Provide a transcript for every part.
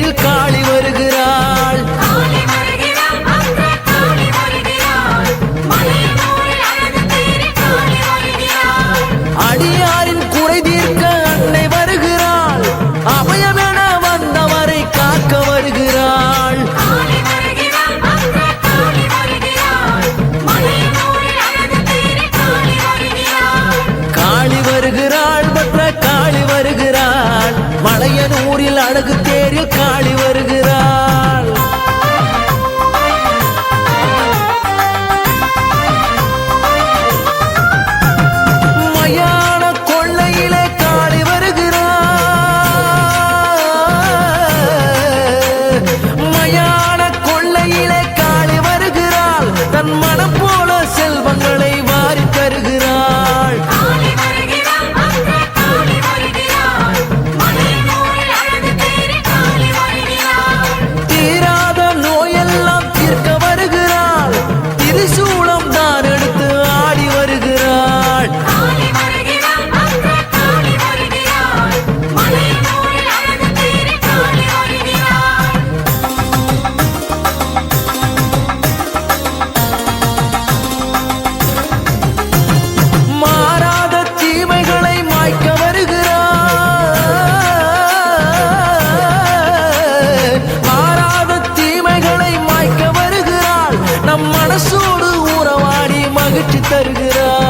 பேரில் காளி வருகிறாள். அடியாரின் குறை தீர்க்க வருகிறாள். அபயமென வந்தவரை காக்க வருகிறாள். காளி வருகிறாள். என் ஊரில் அழகு தேரில் காளி வருகிறார். நம் மனசோடு உறவாடி மகிழ்ச்சி தருகிறார்.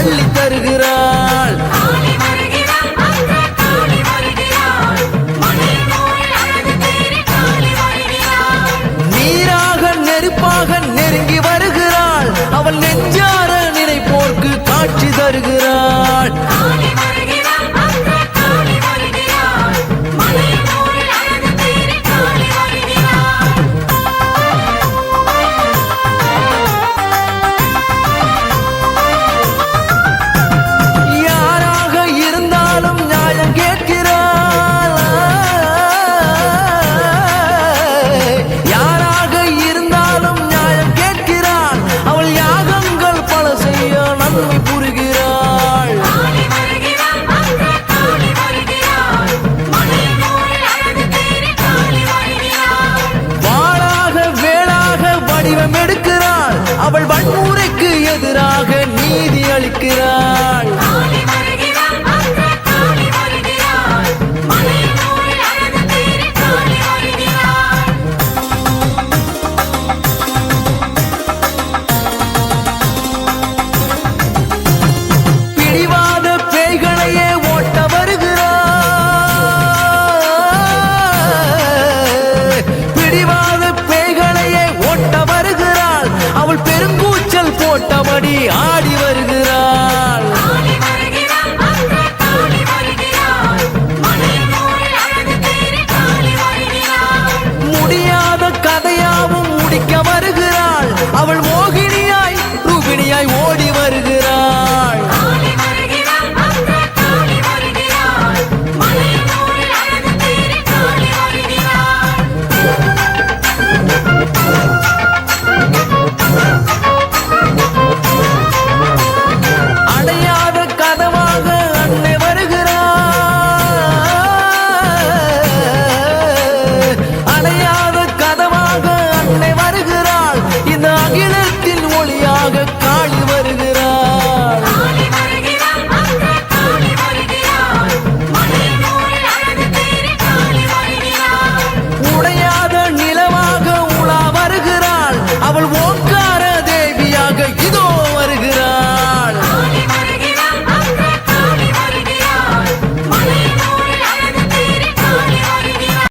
அள்ளி தருகிறாள். நீராக நெருப்பாக நெருங்கி வருகிறாள். அவள் நெஞ்சார நினைப்போர்க்கு காட்சி தருகிறாள். ஆயுதம் எடுக்கிறாள். அவள் வன்முறைக்கு எதிராக நீதி அளிக்கிறாள். பங்கமடி ஆடி வருகிறாள். முடியாத கதையாவும் முடிக்க வருகிறார்